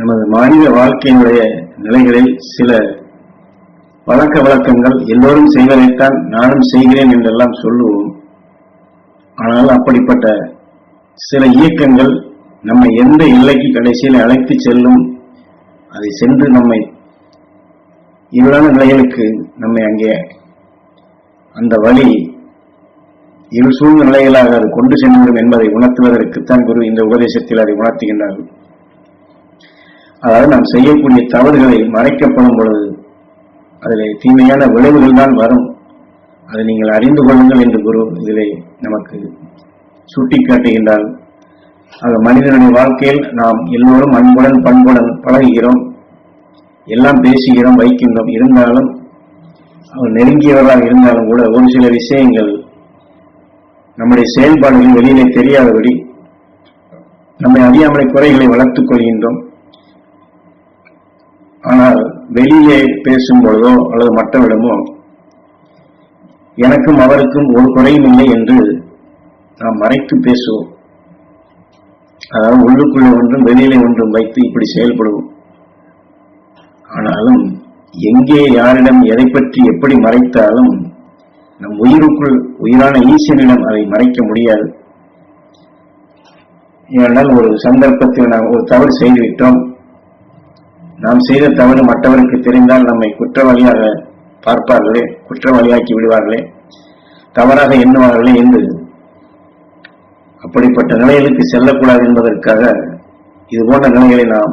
நமது மனித வாழ்க்கையினுடைய நிலைகளில் சில பழக்க வழக்கங்கள் எல்லோரும் செய்வதைத்தான் நானும் செய்கிறேன் என்றெல்லாம் சொல்லுவோம். ஆனால் அப்படிப்பட்ட சில இயக்கங்கள் நம்மை எந்த எல்லைக்கு கடைசியில் அழைத்து செல்லும் அதை சென்று நம்மை இருளான நிலைகளுக்கு நம்மை அங்கே அந்த வழி இரு சூழ்ந்த நிலைகளாக அது கொண்டு சென்றுவிடும் என்பதை உணர்த்துவதற்குத்தான் குரு இந்த உபதேசத்தில் அதை உணர்த்துகின்றார்கள். அதாவது நாம் செய்யக்கூடிய தவறுகளை மறைக்கப்படும் பொழுது அதில் தீமையான விளைவுகள் தான் வரும். அதை நீங்கள் அறிந்து கொள்ளுங்கள் என்று குரு இதிலே நமக்கு சுட்டிக்காட்டுகின்றார். அது மனிதனுடைய வாழ்க்கையில் நாம் எல்லோரும் அன்புடன் பண்புடன் பழகுகிறோம். எல்லாம் பேசுகிறோம் வைக்கின்றோம். இருந்தாலும் அவர் நெருங்கியவராக இருந்தாலும் கூட ஒரு சில விஷயங்கள் நம்முடைய செயல்பாடுகள் வெளியிலே தெரியாதபடி நம்மை அறியாமலை குறைகளை வளர்த்துக் கொள்கின்றோம். வெளியே பேசும் பொழுதோ அல்லது மற்றவிடமோ எனக்கும் அவருக்கும் ஒரு குறையும் இல்லை என்று நாம் மறைத்து பேசுவோம். அதாவது உள்ளுக்குள்ளே ஒன்றும் வெளியிலே ஒன்றும் வைத்து இப்படி செயல்படுவோம். ஆனாலும் எங்கே யாரிடம் எதை பற்றி எப்படி மறைத்தாலும் நம் உயிருக்குள் உயிரான ஈசனிடம் அதை மறைக்க முடியாது. ஏனென்றால் ஒரு சந்தர்ப்பத்தில் நாம் ஒரு தவறு செய்துவிட்டோம். நாம் செய்த தவறு மற்றவருக்கு தெரிந்தால் நம்மை குற்றவாளியாக பார்ப்பார்களே குற்றவாளியாக்கி விடுவார்களே. தவறாக எண்ணுவார்களே என்று அப்படிப்பட்ட நிலைகளுக்கு செல்லக்கூடாது என்பதற்காக இது போன்ற நிலைகளை நாம்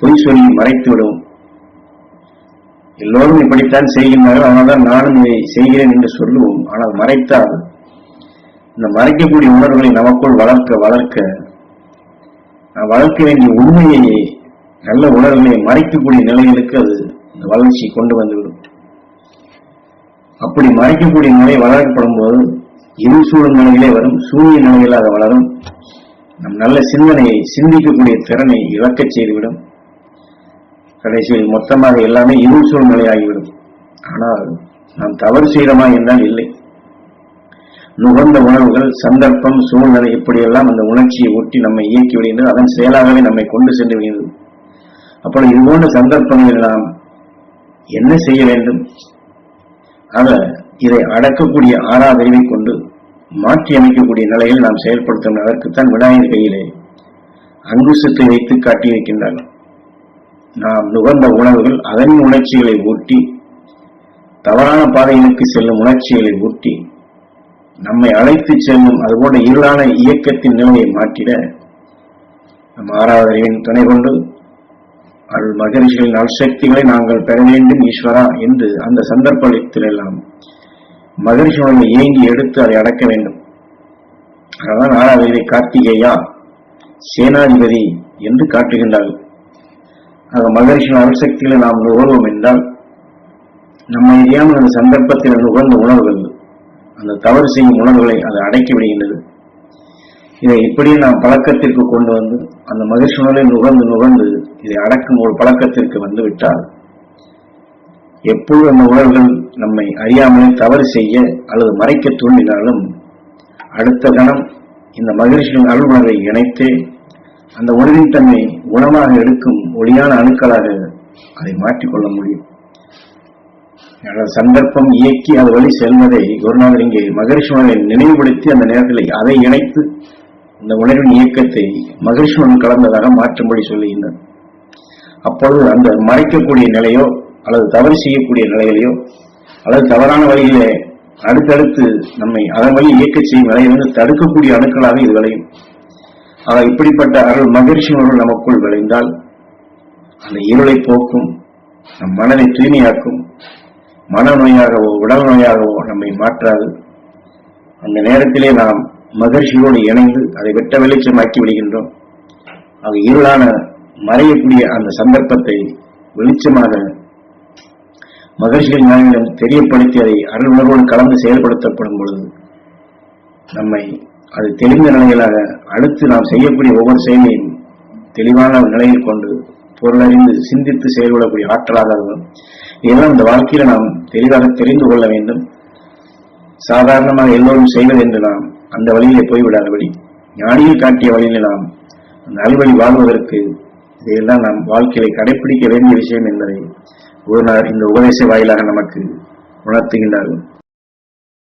பொய் சொல்லி மறைத்து விடுவோம் எல்லோரும் இப்படித்தான் செய்கின்றார்கள். அதனால்தான் நானும் இதை செய்கிறேன் என்று சொல்லுவோம். ஆனால் மறைத்தால் இந்த மறைக்கக்கூடிய உணர்வுகளை நமக்குள் வளர்க்க வளர்க்க நாம் வளர்க்க வேண்டிய உண்மையை நல்ல உணர்வுகளை மறைக்கக்கூடிய நிலைகளுக்கு அது இந்த வளர்ச்சி கொண்டு வந்துவிடும். அப்படி மறைக்கக்கூடிய நிலை வளர்க்கப்படும் போது இரு சூழல் நிலைகளே வரும் சூரிய நிலைகளாக வளரும். நம் நல்ல சிந்தனையை சிந்திக்கக்கூடிய திறனை இழக்கச் செய்துவிடும். கடைசியில் மொத்தமாக எல்லாமே இருள் சூழ்நிலை ஆகிவிடும் ஆனால் நாம் தவறு செய்கிறோமா என்றால் இல்லை. நுகர்ந்த உணர்வுகள் சந்தர்ப்பம் சூழ்நிலை இப்படியெல்லாம் அந்த உணர்ச்சியை ஒட்டி நம்மை இயக்கி விடுகின்றது. அதன் செயலாகவே நம்மை கொண்டு சென்று விடுகிறது அப்பொழுது இது போன்ற சந்தர்ப்பங்களில் நாம் என்ன செய்ய வேண்டும்? ஆக இதை அடக்கக்கூடிய ஆறாதறிவை கொண்டு மாற்றி அமைக்கக்கூடிய நிலையில் நாம் செயல்படுத்தும் அதற்குத்தான் விநாயகர் கையிலே அங்குசத்தை வைத்து காட்டியிருக்கின்றார்கள் நாம் நுகர்ந்த உணவுகள் அதன் உணர்ச்சிகளை ஊட்டி தவறான பாதைகளுக்கு செல்லும் உணர்ச்சிகளை ஊட்டி நம்மை அழைத்து செல்லும் அதுபோன்ற இருளான இயக்கத்தின் நிலையை மாற்றிட நம் ஆறாவது அறிவின் துணை கொண்டு அருள் மகரிஷிகளின் நல்சக்திகளை நாங்கள் பெற வேண்டும் ஈஸ்வரா என்று அந்த சந்தர்ப்பத்திலெல்லாம் மகரிஷிகளை ஏங்கி எடுத்து அதை அடக்க வேண்டும். அதனால் ஆறாவது கார்த்திகேயா சேனாதிபதி என்று காட்டுகின்றார்கள். ஆக மகரிஷன் அருள்சக்திகளை நாம் நுகர்வோம் என்றால் நம்ம அறியாமல் அந்த சந்தர்ப்பத்தில் நுகர்ந்த உணர்வுகள் அந்த தவறு செய்யும் உணர்வுகளை அது அடக்கி விடுகின்றது. இதை இப்படியும் நாம் பழக்கத்திற்கு கொண்டு வந்து அந்த மகிழ்ச்சி நுகர்ந்து நுகர்ந்து இதை அடக்கும் ஒரு பழக்கத்திற்கு வந்து விட்டால் எப்பொழுது அந்த உணர்வுகள் நம்மை அறியாமலே தவறு செய்ய அல்லது மறைக்க தூண்டினாலும் அடுத்த கணம் இந்த மகிழ்ச்சியின் அருள்ணர்வை இணைத்து அந்த உணவின் தன்மை குணமாக எடுக்கும் ஒளியான அணுக்களாக அதை மாற்றிக்கொள்ள முடியும். எனது சந்தர்ப்பம் இயக்கி அது வழி செல்வதை குருநாதர் இங்கே மகரிஷிவனை நினைவுபடுத்தி அந்த நேரத்தில் அதை இணைத்து இந்த உணர்வின் இயக்கத்தை மகிழ்ச்சியுடன் கலந்ததாக மாற்றும்படி சொல்லுகின்றனர் அப்பொழுது அந்த மறைக்கக்கூடிய நிலையோ அல்லது தவறு செய்யக்கூடிய நிலையிலையோ அல்லது தவறான வழியிலே அடுத்தடுத்து நம்மை அதன் வழி இயக்க செய்யும் நிலையிலிருந்து தடுக்கக்கூடிய அணுக்களாக இது விளையும். ஆக இப்படிப்பட்ட அருள் மகிழ்ச்சி உணர்வு நமக்குள் விளைந்தால் அந்த இருளை போக்கும் நம் மனதை தூய்மையாக்கும் மனநோயாகவோ உடல் நோயாகவோ நம்மை மாற்றாது. அந்த நேரத்திலே நாம் மகிழ்ச்சியோடு இணைந்து அதை வெட்ட வெளிச்சமாக்கி விடுகின்றோம். அது இருளான மறையக்கூடிய அந்த சந்தர்ப்பத்தை வெளிச்சமாக மகிழ்ச்சிகள் ஞானிடம் தெரியப்படுத்தி அதை அருள் கலந்து செயல்படுத்தப்படும் பொழுது நம்மை அது தெளிந்த நிலைகளாக அடுத்து நாம் செய்யக்கூடிய ஒவ்வொரு செயலையும் தெளிவான நிலையில் கொண்டு பொருளறிந்து சிந்தித்து செயல்படக்கூடிய ஆற்றலாக இருக்கும் இதெல்லாம் இந்த வாழ்க்கையில நாம் தெளிவாக தெரிந்து கொள்ள வேண்டும். சாதாரணமாக எல்லோரும் செய்வது என்று நாம் அந்த வழியிலே போய்விடாதபடி ஞானியில் காட்டிய வழியிலே நாம் அந்த அல்வழி வாழ்வதற்கு இதையெல்லாம் நாம் வாழ்க்கையில கடைபிடிக்க வேண்டிய விஷயம் என்பதை குருநாதர் இந்த உபதேச வாயிலாக நமக்கு உணர்த்துகின்றார்கள்.